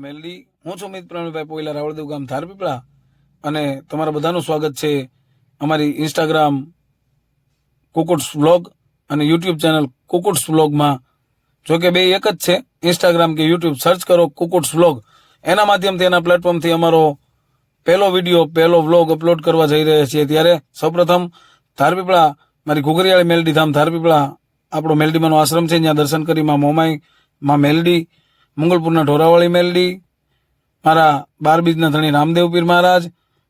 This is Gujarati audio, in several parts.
મેલડી. હું છું મિત પ્રવીણભાઈ પોઈલા, રાવળદેવ ગામ ધારપીપળા. અને તમારા બધાનું સ્વાગત છે અમારી ઇન્સ્ટાગ્રામ કુકુટ્સ વ્લોગ અને યુટ્યુબ ચેનલ કુકુટ્સ વ્લોગમાં. જો કે બે એક જ છે ઇન્સ્ટાગ્રામ કે યુટ્યુબ સર્ચ કરો કુકુટ્સ વ્લોગ. એના માધ્યમથી, એના પ્લેટફોર્મથી અમારો પહેલો વીડિયો, પહેલો વ્લોગ અપલોડ કરવા જઈ રહ્યા છીએ ત્યારે સૌપ્રથમ ધારપીપળા, મારી ઘુઘરિયાળી મેલડી ધામ ધારપીપળા, આપણો મેલડીમાંનો આશ્રમ છે, ત્યાં દર્શન કરી માં મોમાઈ, માં મેલડી મંગલપુરના ઢોરાવાળી મેલડી, મારા બાર બીજના ધણી રામદેવ પીર મહારાજ,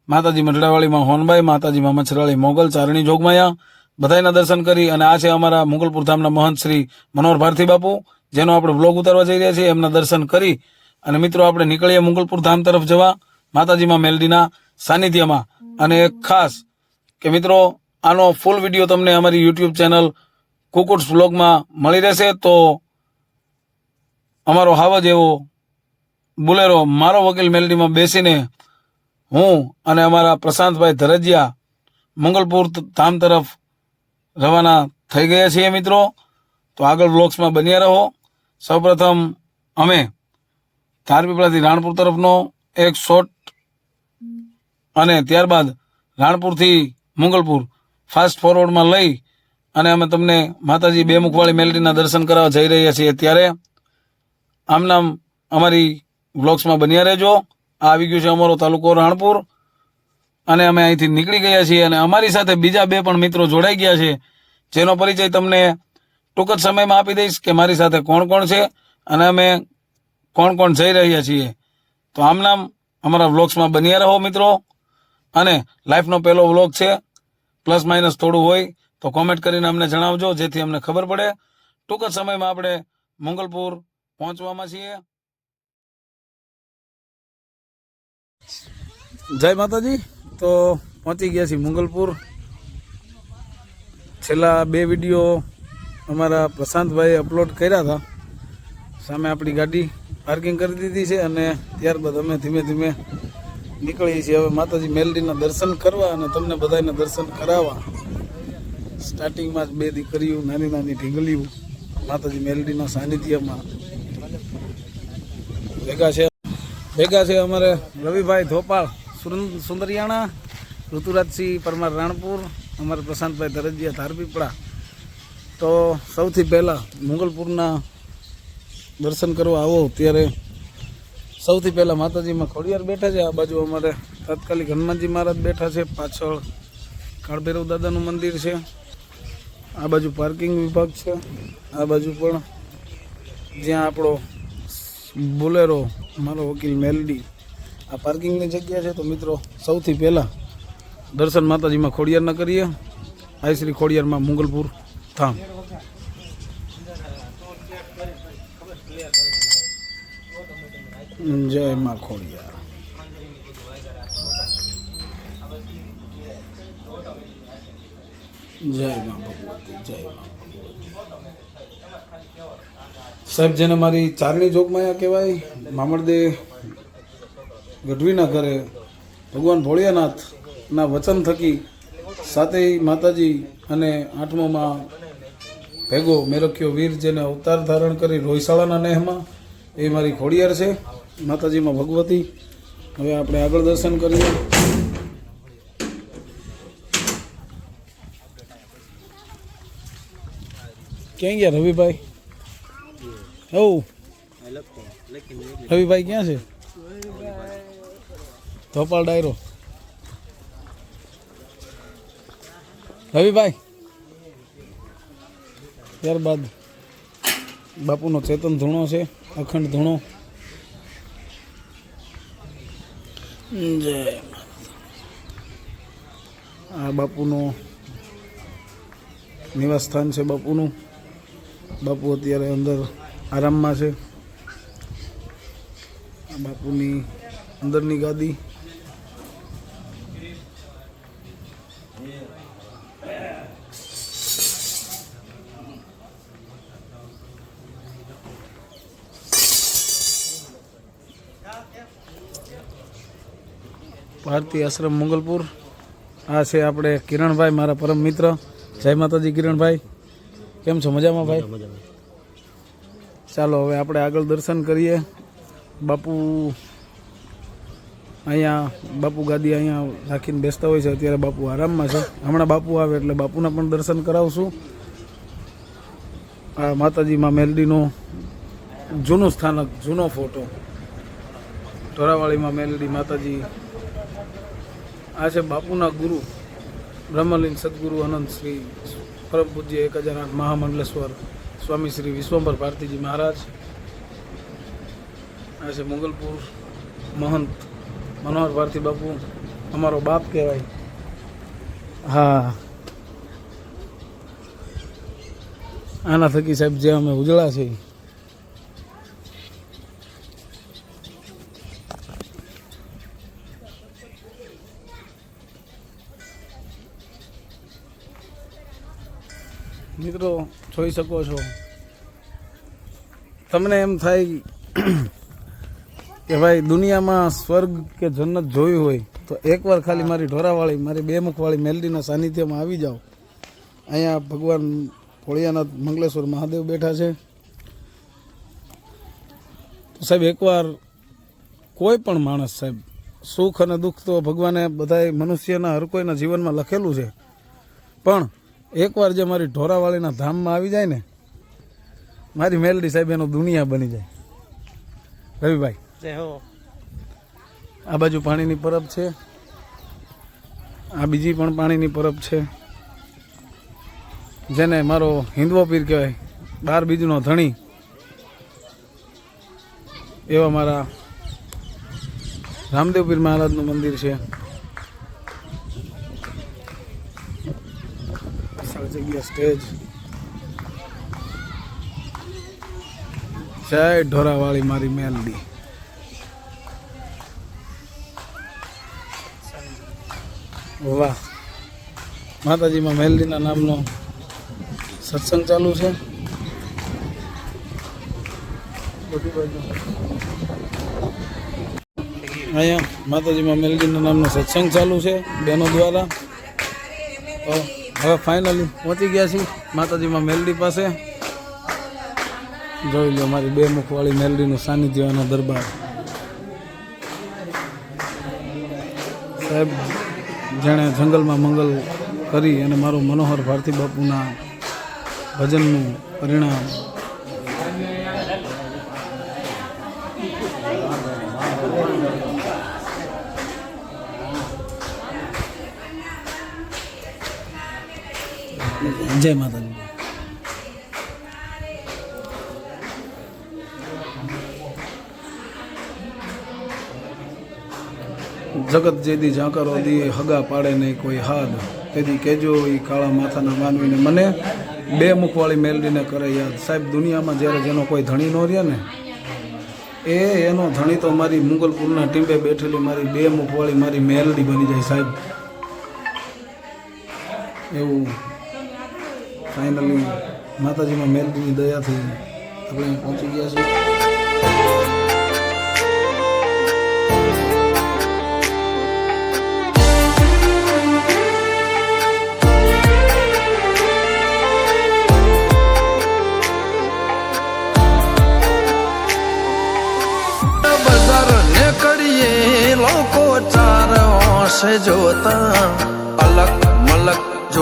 માતાજી મઢડાવાળીમાં હોનબાઈ, માતાજીમાં મચ્છરાળી મોગલ, ચારણી જોગમાયા, બધાયના દર્શન કરી અને આ છે અમારા મુગલપુર ધામના મહંત શ્રી મનોહર ભારતી બાપુ, જેનો આપણે બ્લોગ ઉતારવા જઈ રહ્યા છીએ, એમના દર્શન કરી અને મિત્રો આપણે નીકળીએ મુગલપુર ધામ તરફ જવા, માતાજીમાં મેલડીના સાનિધ્યમાં. અને એક ખાસ કે મિત્રો, આનો ફૂલ વીડિયો તમને અમારી યુટ્યુબ ચેનલ કુકુટ્સ વ્લોગમાં મળી રહેશે, તો અમારો હાવજ એવો બુલેરો મારો વકીલ મેલડીમાં બેસીને હું અને અમારા પ્રશાંતભાઈ ધરજિયા મંગલપુર ધામ તરફ રવાના થઈ ગયા છીએ મિત્રો. તો આગળ બ્લોક્સમાં બન્યા રહો. સૌપ્રથમ અમે ધારપીપળાથી રાણપુર તરફનો એક શોર્ટ અને ત્યારબાદ રાણપુરથી મંગલપુર ફાસ્ટ ફોરવર્ડમાં લઈ અને અમે તમને માતાજી બે મુખવાળી મેલડીના દર્શન કરાવવા જઈ રહ્યા છીએ ત્યારે આમ નામ અમારી વ્લોગ્સમાં બન્યા રહેજો. આવી ગયું છે અમારો તાલુકો રાણપુર. અને અમે અહીંથી નીકળી ગયા છીએ અને અમારી સાથે બીજા બે પણ મિત્રો જોડાઈ ગયા છે. જેનો પરિચય તમને ટૂંક જ સમયમાં આપી દઈશ કે મારી સાથે કોણ કોણ છે અને અમે કોણ કોણ જઈ રહ્યા છીએ. તો આમ નામ અમારા વ્લોગ્સમાં બન્યા રહો મિત્રો. અને લાઈફનો પહેલો વ્લોગ છે. પ્લસ માઇનસ થોડું હોય તો કોમેન્ટ કરીને અમને જણાવજો, જેથી અમને ખબર પડે. ટૂંક જ સમયમાં આપણે મંગલપુર પહોંચવામાં છીએ. જય માતાજી. તો પહોંચી ગયા છીએ મંગલપુર. છેલ્લા બે વીડિયો અમારા પ્રશાંતભાઈએ અપલોડ કર્યા હતા. સામે આપણી ગાડી પાર્કિંગ કરી દીધી છે અને ત્યારબાદ અમે ધીમે ધીમે નીકળીએ છીએ. હવે માતાજી મેલડીના દર્શન કરવા અને તમને બધાને દર્શન કરાવવા. સ્ટાર્ટિંગમાં જ બે દીકરીઓ નાની નાની ઢીંગલીઓ માતાજી મેલડીના સાનિધ્યમાં ભેગા છે. ભેગા છે અમારે રવિભાઈ ધોપાળ સુંદરિયાણા, ઋતુરાજસિંહ પરમાર રાણપુર, અમારે પ્રશાંતભાઈ ધરજીયા ધારપીપળા. તો સૌથી પહેલાં મુગલપુરના દર્શન કરવા આવો ત્યારે સૌથી પહેલાં માતાજીમાં ખોડિયાર બેઠા છે. આ બાજુ અમારે તાત્કાલિક હનુમાનજી મહારાજ બેઠા છે. પાછળ કાળભૈરવ દાદાનું મંદિર છે. આ બાજુ પાર્કિંગ વિભાગ છે. આ બાજુ પણ જ્યાં આપણો બોલેરો, મારો વકીલ મેલડી. આ પાર્કિંગની જગ્યા છે તો મિત્રો, સૌથી પહેલાં દર્શન માતાજીમાં ખોડિયારના કરીએ. આઈ શ્રી ખોડિયારમાં મુગલપુર થામ જય માં ખોડિયાર. જય માં ભગવતી, જય માં સાહેબ, જેને મારી ચારણી જોગમાયા કહેવાય મામળદે ગઢવીના ઘરે ભગવાન ભોળિયાનાથના વચન થકી સાતેય માતાજી અને આઠમોમાં ભેગો મેરખ્યો વીર, જેને અવતાર ધારણ કરી રોહિશાળાના નેહમાં, એ મારી ખોડિયાર છે, માતાજીમાં ભગવતી. હવે આપણે આગળ દર્શન કરીએ. ક્યાં ગયા રવિભાઈ? હવ રવિભાઈ ક્યાં છે? ધોપાલ ડાયરો. રવિભાઈ ત્યારબાદ બાપુનો ચેતન ધૂણો છે અખંડ ધૂણો. જય આ બાપુનો નિવાસ સ્થાન છે બાપુનું. બાપુ અત્યારે અંદર આરામમાં છે. બાપુની અંદરની ગાદી. ભારતીય આશ્રમ મંગલપુર. આ છે આપણે કિરણભાઈ, મારા પરમ મિત્ર. જય માતાજી કિરણભાઈ. કેમ છો? મજામાં ભાઈ? ચાલો, હવે આપણે આગળ દર્શન કરીએ. બાપુ અહીંયા, બાપુ ગાદી અહીંયા રાખીને બેસતા હોય છે. અત્યારે બાપુ આરામમાં છે. હમણાં બાપુ આવે એટલે બાપુના પણ દર્શન કરાવશું. આ માતાજીમાં મેલડીનો જૂનું સ્થાનક, જૂનો ફોટો. ઢોરાવાળીમાં મેલડી માતાજી. આ છે બાપુના ગુરુ. બ્રહ્મલીન સદગુરુ અનંત શ્રી પરમ પૂજ્ય એક હજાર આઠ મહામંડલેશ્વર. સ્વામી શ્રી વિશ્વંભર ભારતીજી મહારાજ આ છે મોગલપુર મહંત મનોહર ભારતી બાપુ અમારો બાપ કહેવાય. હા. આના થકી સાહેબ જે અમે ઉજળા છે મિત્રો જોઈ શકો છો. તમને એમ થાય કે ભાઈ, દુનિયામાં સ્વર્ગ કે જન્નત જોયું હોય, તો એકવાર ખાલી મારી ઢોરાવાળી, મારી બે મુખવાળી મેલડીના સાનિધ્યમાં આવી જાઓ. અહીંયા ભગવાન ભોળિયાનાથ મંગલેશ્વર મહાદેવ બેઠા છે. તો સાહેબ, એકવાર કોઈ પણ માણસ સાહેબ, સુખ અને દુઃખ તો ભગવાને બધાય મનુષ્યના હર કોઈના જીવનમાં લખેલું છે. પણ એકવાર જે મારી ઢોરાવાળીના ધામમાં આવી જાય ને મારી મેલડી સાહેબ એનો દુનિયા બની જાય. રવિભાઈ આ બાજુ પાણીની પરબ છે આ બીજી પણ પાણીની પરબ છે. જેને મારો હિન્દવો પીર કહેવાય બાર બીજનો ધણી. એવા મારા રામદેવ પીર મહારાજનું મંદિર છે. જગ્યા સ્ટેજ. જય ઢોરાવાળી મારી મેલડી. વાહ. માતાજીમાં મેલડીના નામનો સત્સંગ ચાલુ છે. અહીંયા માતાજીમાં મેલડીના નામનો સત્સંગ ચાલુ છે બહેનો દ્વારા. હવે ફાઇનલી પહોંચી ગયા છીએ માતાજીમાં મેલડી પાસે. જોઈ લો મારી બે મુખવાળી મેલડીનું સાનિધ્યનો દરબાર. સાહેબ, જેણે જંગલમાં મંગલ કરી અને મારું મનોહર ભારતી બાપુના ભજનનું પરિણામ જય માતાજી. જગત જેદી ઝાંકરો દી હગા પાડે નહીં કોઈ હાદ. તેથી કેજો એ કાળા માથાના માનવીને, મને બે મુખવાળી મેલડીને કરે યાદ. સાહેબ, દુનિયામાં જ્યારે જેનો કોઈ ધણી ન રહે ને, એ એનો ધણી તો મારી મુગલપુરના ટીંબે બેઠેલી મારી બે મુખવાળી મારી મેલડી બની જાય સાહેબ. એવું ફાઇનલી માતાજીમાં મેલડીની દયાથી આપણે પહોંચી ગયા છીએ. બજાર નીકળીએ લોકો ચાર ઓશે જોતા.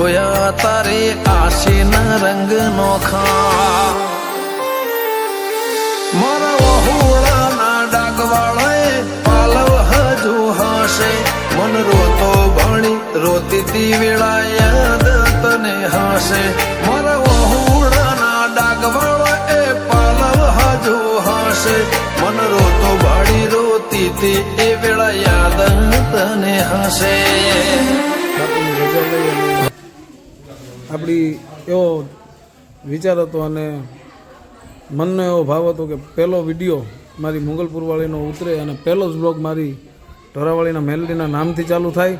જોયા તારે આશીન રંગ નોખા મારા વહુળાના ડાગવાળાએ પાલવ હજુ હશે. મન રોતો ભણી રોતી તી વેળા યાદ તને હશે. મારા વહુળાના ડાગવાળો એ પાલવ હજુ હશે. મન રોતો ભણી રોતી તી એ વેળા યાદ તને હશે. આપણી એવો વિચાર હતો અને મનનો એવો ભાવ હતો કે પહેલો વીડિયો મારી મુગલપુરવાળીનો ઉતરે અને પહેલો જ બ્લોગ મારી ઢોરાવાળીના મેલડીના નામથી ચાલુ થાય.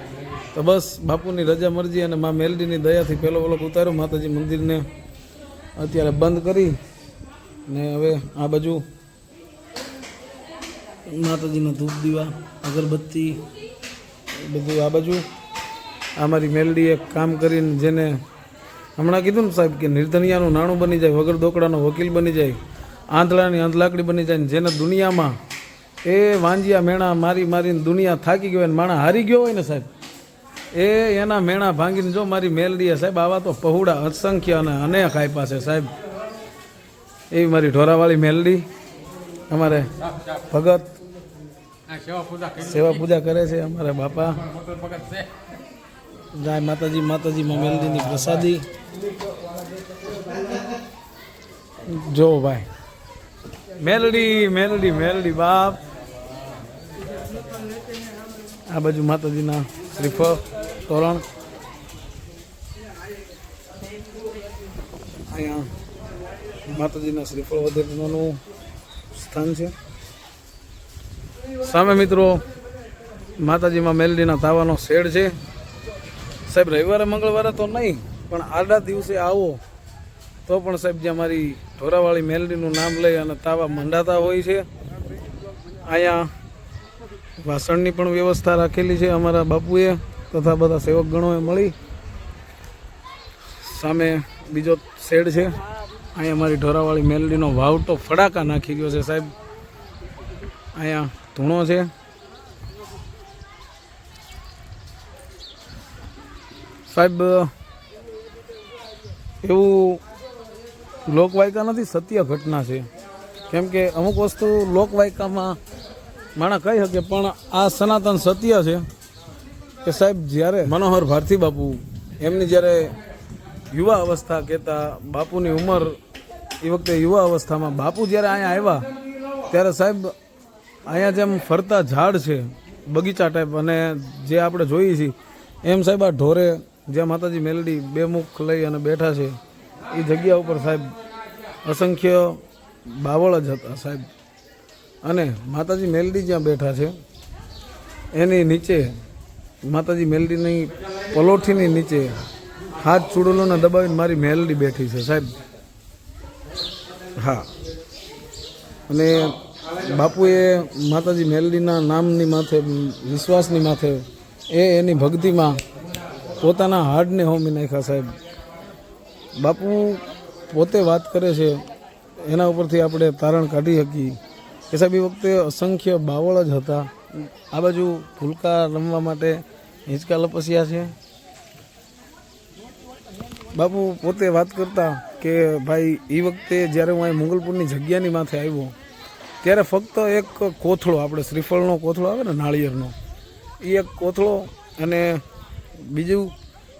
તો બસ, બાપુની રજા મરજી અને મા મેલડીની દયાથી પહેલો બ્લોગ ઉતાર્યો. માતાજી મંદિરને અત્યારે બંધ કરી ને હવે આ બાજુ માતાજીના ધૂપ દીવા, અગરબત્તી બધું આ બાજુ. આ મારી મેલડી એક કામ કરીને જેને હમણાં કીધું ને સાહેબ કે નિર્ધનિયાનું નાણું બની જાય વગર દોકડાનો વકીલ બની જાય આંધળાની આંધલાકડી બની જાય ને જેને દુનિયામાં એ વાંજિયા મેણા મારી મારીને દુનિયા થાકી ગયો ને માણા હારી ગયો હોય ને સાહેબ એ એના મેણા ભાંગીને જો મારી મેલડીએ સાહેબ આવા તો પહુડા અસંખ્ય અને અનેક આપ્યા છે સાહેબ. એવી મારી ઢોરાવાળી મેલડી અમારે ભગત સેવા પૂજા કરે છે અમારા બાપા. જાય માતાજી માતાજીમાં મેલડીની પ્રસાદી. જો ભાઈ. મેલડી મેલડી મેલડી બાપ. આ બાજુ માતાજીના શ્રીફળ તોરણ. અહીંયા માતાજીના શ્રીફળ વધેનું સ્થાન છે. સામે મિત્રો માતાજીમાં મેલડીના તાવાનો શેડ છે. સાહેબ, રવિવારે, મંગળવારે તો નહીં, પણ આડા દિવસે આવો. તો પણ સાહેબ જે મારી ઢોરાવાળી મેલડીનું નામ લઈ અને તાવા મંડાતા હોય છે, અહીંયા વાસણની પણ વ્યવસ્થા રાખેલી છે અમારા બાપુએ, તથા બધા સેવકગણોએ મળી. સામે બીજો શેડ છે, અહીંયા મારી ઢોરાવાળી મેલડીનો વાવ તો ફડાકા નાખી ગયો છે સાહેબ. અહીંયા ધૂણો છે. સાહેબ, એવું લોકવાયકા નથી, સત્ય ઘટના છે. કેમ કે અમુક વસ્તુ લોકવાયકામાં માણા કહી શકે, પણ આ સનાતન સત્ય છે કે સાહેબ, જ્યારે મનોહર ભારતી બાપુ એમની જ્યારે યુવા અવસ્થા કહેતા બાપુની ઉંમર, એ વખતે યુવા અવસ્થામાં બાપુ જ્યારે અહીંયા આવ્યા, ત્યારે સાહેબ, અહીંયા જેમ ફરતા ઝાડ છે, બગીચા ટાઈપ અને જે આપણે જોઈએ છીએ, એમ સાહેબ આ ઢોરે જ્યાં માતાજી મેલડી બે મુખ લઈ અને બેઠા છે એ જગ્યા ઉપર સાહેબ અસંખ્ય બાવળ જ હતા સાહેબ. અને માતાજી મેલડી જ્યાં બેઠા છે, એની નીચે, માતાજી મેલડીની પલોઠીની નીચે હાથ ચૂડલોને દબાવીને મારી મેલડી બેઠી છે સાહેબ. હા. અને બાપુએ માતાજી મેલડીના નામની માથે, વિશ્વાસની માથે, એ એની ભક્તિમાં પોતાના હાર્ડને હોમી નાખ્યા સાહેબ. બાપુ પોતે વાત કરે છે, એના ઉપરથી આપણે તારણ કાઢી શકીએ. કે સાહેબ, એ વખતે અસંખ્ય બાવળ જ હતા. આ બાજુ ફૂલકા રમવા માટે હિંચકા લપસ્યા છે. બાપુ પોતે વાત કરતા કે ભાઈ એ વખતે જ્યારે હું અહીં મુગલપુરની જગ્યાની માથે આવ્યો, ત્યારે ફક્ત એક કોથળો, આપણે શ્રીફળનો કોથળો આવે ને, નાળિયેરનો એ એક કોથળો અને બીજું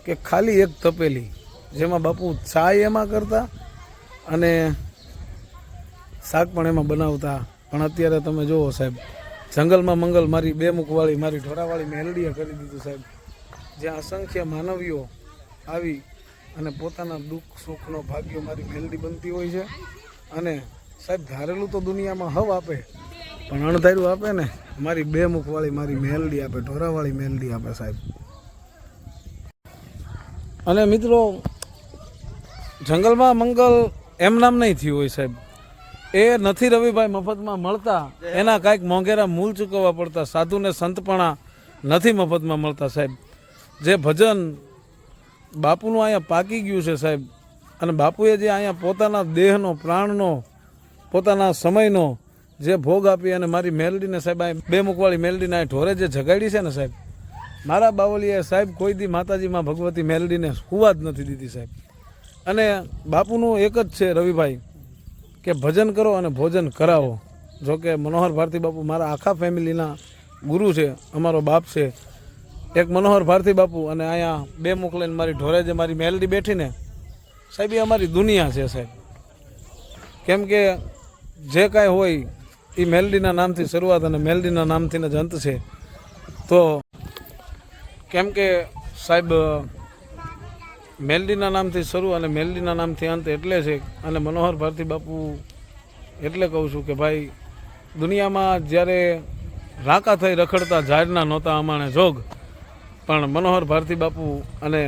કે ખાલી એક તપેલી, જેમાં બાપુ ચાય એમાં કરતા અને શાક પણ એમાં બનાવતા. પણ અત્યારે તમે જુઓ સાહેબ, જંગલમાં મંગલ મારી, બે મુખવાળી મારી ઢોરાવાળી મેલડીએ કરી દીધું સાહેબ. જ્યાં અસંખ્ય માનવીઓ આવી અને પોતાના દુઃખ, સુખનો ભાગ્યો મારી મેલડી બનતી હોય છે. અને સાહેબ, ધારેલું તો દુનિયામાં હવ આપે, પણ અણધાર્યું આપે ને, મારી બે મુખવાળી મારી મેલડી આપે ઢોરાવાળી મેલડી આપે સાહેબ. અને મિત્રો, જંગલમાં મંગલ એમ નામ નહીં થયું હોય સાહેબ. એ નથી રવિભાઈ મફતમાં મળતા, એના કાંઈક મોંઘેરા મૂલ ચૂકવવા પડતા, સાધુને સંતપણા નથી મફતમાં મળતા સાહેબ. જે ભજન બાપુનું અહીંયા પાકી ગયું છે સાહેબ, અને બાપુએ જે અહીંયા પોતાના દેહનો, પ્રાણનો, પોતાના સમયનો જે ભોગ આપી અને મારી મેલડીને સાહેબ બે મુખવાળી મેલડીને આ ઢોરે જે જગાડી છે ને સાહેબ મારા બાવલીએ સાહેબ કોઈ દી માતાજીમાં ભગવતી મેલડીને સુવા જ નથી દીધી સાહેબ. અને બાપુનું એક જ છે રવિભાઈ, કે ભજન કરો અને ભોજન કરાવો. જોકે મનોહર ભારતી બાપુ મારા આખા ફેમિલીના ગુરુ છે, અમારો બાપ છે. એક મનોહર ભારતી બાપુ અને અહીંયા બે મોકલીને મારી ઢોરે જે મારી મેલડી બેઠીને, સાહેબ એ અમારી દુનિયા છે સાહેબ. કેમ કે જે કાંઈ હોય એ મેલડીના નામથી શરૂઆત અને મેલડીના નામથી જ અંત છે. તો કેમ કે સાહેબ મેલડીના નામથી શરૂ અને મેલડીના નામથી અંત એટલે છે અને મનોહર ભારતી બાપુ એટલે કહું છું કે ભાઈ, દુનિયામાં જ્યારે રાકા થઈ રખડતા ઝાડના નહોતા અમાણે જોગ, પણ મનોહર ભારતી બાપુ અને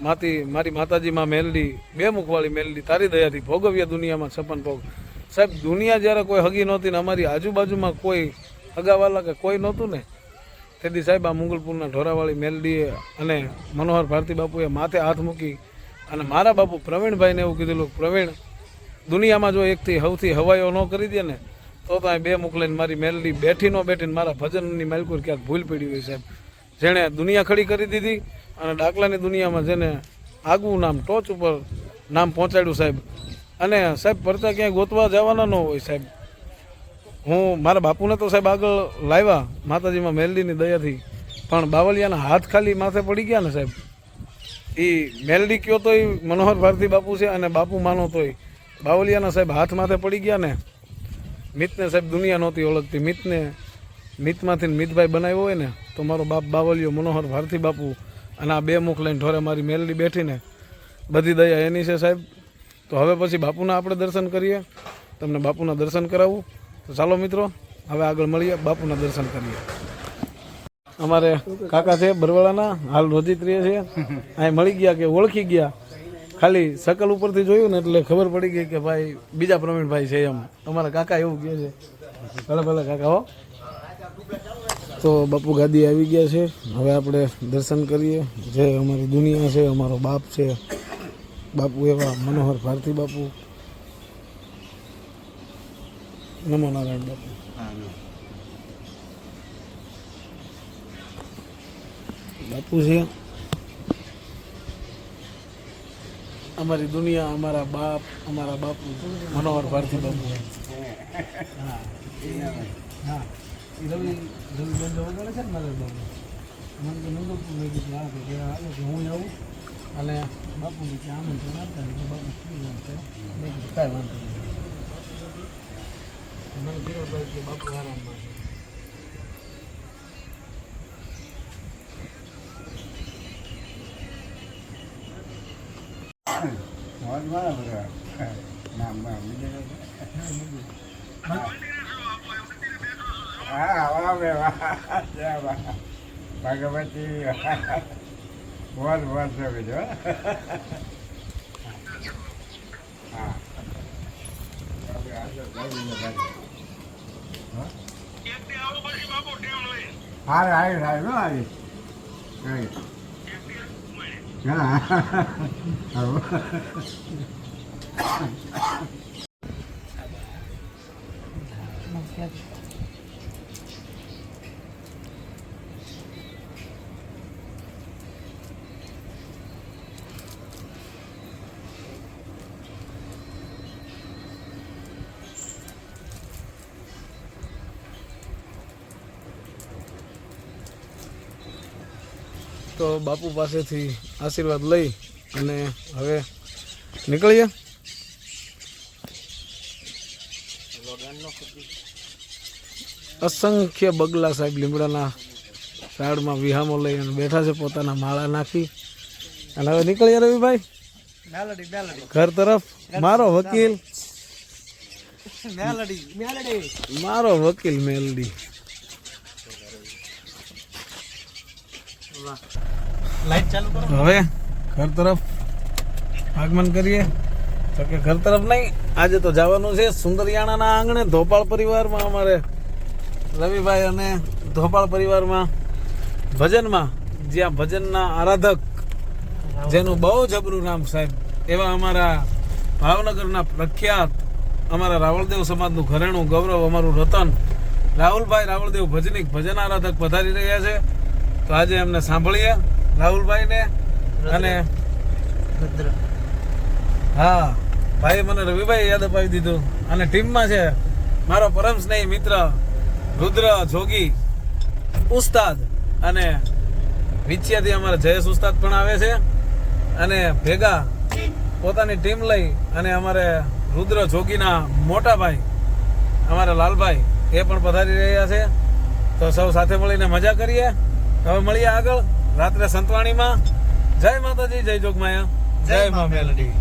માતી, મારી માતાજીમાં મેલડી, બે મુખવાળી મેલડી, તારી દયાથી ભોગવીએ દુનિયામાં છપ્પન ભોગ. સાહેબ, દુનિયા જ્યારે કોઈ હગી નહોતી ને અમારી આજુબાજુમાં કોઈ હગાવાલા કે કોઈ નહોતું ને તેથી સાહેબ, આ મુગલપુરના ઢોરાવાળી મેલડીએ અને મનોહર ભારતી બાપુએ માથે હાથ મૂકી અને મારા બાપુ પ્રવીણભાઈને એવું કીધેલું, પ્રવીણ, દુનિયામાં જો એકથી સૌથી હવાઈઓ ન કરી દે ને, તો તો બે મોકલીને મારી મેલડી બેઠી ન બેઠીને મારા ભજનની માલકુર ક્યાંક ભૂલ પડી હોય સાહેબ. જેણે દુનિયા ખડી કરી દીધી અને ડાકલાની દુનિયામાં જેને આગવું નામ, ટોચ ઉપર નામ પહોંચાડ્યું સાહેબ. અને સાહેબ, પરચા ક્યાંય ગોતવા જવાના ન હોય સાહેબ. હું મારા બાપુને તો સાહેબ આગળ લાવ્યા, માતાજીમાં મેલડીની દયાથી. પણ બાવલિયાના હાથ ખાલી માથે પડી ગયા ને સાહેબ. એ મેલડી કયો તોય મનોહર ભારતી બાપુ છે અને બાપુ માનો તોય. બાવલિયાના સાહેબ હાથ માથે પડી ગયા ને. મિતને સાહેબ દુનિયા નહોતી ઓળખતી. મિતને, મિતમાંથી મિતભાઈ બનાવ્યો હોય ને, તો મારો બાપ બાવલિયો મનોહર ભારતી બાપુ અને આ બે મુખ લઈને ઢોરે મારી મેલડી બેઠીને. બધી દયા એની છે સાહેબ. તો હવે પછી બાપુના આપણે દર્શન કરીએ. તમને બાપુના દર્શન કરાવું. તો ચાલો મિત્રો, હવે આગળ મળીએ, બાપુના દર્શન કરીએ. અમારે કાકા છે, બરવાળાના, હાલ રોજિત રહે છે. અહીં મળી ગયા કે ઓળખી ગયા. ખાલી શકલ ઉપરથી જોયું ને એટલે ખબર પડી ગઈ કે ભાઈ, બીજા પ્રવીણભાઈ છે એમ. અમારા કાકા એવું કહે છે. ભલે ભલે કાકા, હો. તો બાપુ ગાદી આવી ગયા છે. હવે આપણે દર્શન કરીએ. જે અમારી દુનિયા છે, અમારો બાપ છે. બાપુ એવા મનોહર ભારતી બાપુ. નમો નારાયણ બાપુ બાપુ છે અમારી દુનિયા, અમારા બાપ, અમારા બાપુ, મનોહર ભારતી બાપુ. હા. રવિ રવિ બેન તો વગાડે છે ને મારે હા કે હું આવું. અને બાપુને કે આમંત્રણ આપતા બાપુ શું કાંઈ વાંધો નહીં. મને ધીરુભાઈ કે બાપુ આરામમાં છે. ભગવતી. વર વર છે બીજો. હા. હારે આવી સાહેબ નો આવી આવી હા. તો બાપુ પાસેથી આશીર્વાદ લઈ અને હવે નીકળીએ. અસંખ્ય બગલા સાહેબ લીમડાના સાડમાં વિહામો લઈ અને બેઠા છે પોતાના માળા નાખી. અને હવે નીકળીએ રવિભાઈ. ઘર તરફ. મારો વકીલ. મારો વકીલ મેલડી. લાઈટ ચાલુ કરો. હવે ઘર તરફ આગમન કરીએ. તો કે ઘર તરફ નહીં, આજે તો જવાનું છે સુંદરિયાણાના આંગણે ધોપાળ પરિવારમાં અમારે રવિભાઈ અને ધોપાળ પરિવારમાં ભજનમાં, જ્યાં ભજનના આરાધક, જેનું બહુ જબરું નામ સાહેબ, એવા અમારા ભાવનગરના પ્રખ્યાત અમારા રાવળદેવ સમાજનું ઘરેણું ગૌરવ, અમારું રતન, રાહુલભાઈ રાવળદેવ ભજનિક ભજન આરાધક પધારી રહ્યા છે. તો આજે એમને સાંભળીએ. રાહુલભાઈને અને રુદ્ર. હા ભાઈ મને રવિભાઈ યાદ અપાવી દીધું. અને ટીમમાં છે મારો પરમ સ્નેહી મિત્ર રુદ્ર જોગી ઉસ્તાદ અને વિચ્યાથી અમારા જયેશ ઉસ્તાદ પણ આવે છે. અને ભેગા પોતાની ટીમ લઈ અને અમારે રુદ્ર જોગીના મોટા ભાઈ અમારા લાલભાઈ એ પણ પધારી રહ્યા છે. તો સૌ સાથે મળીને મજા કરીએ. હવે મળીએ આગળ. રાત્રે સંતવાણીમાં. જય માતાજી જય જોગમાયા. જય મા મેલડી.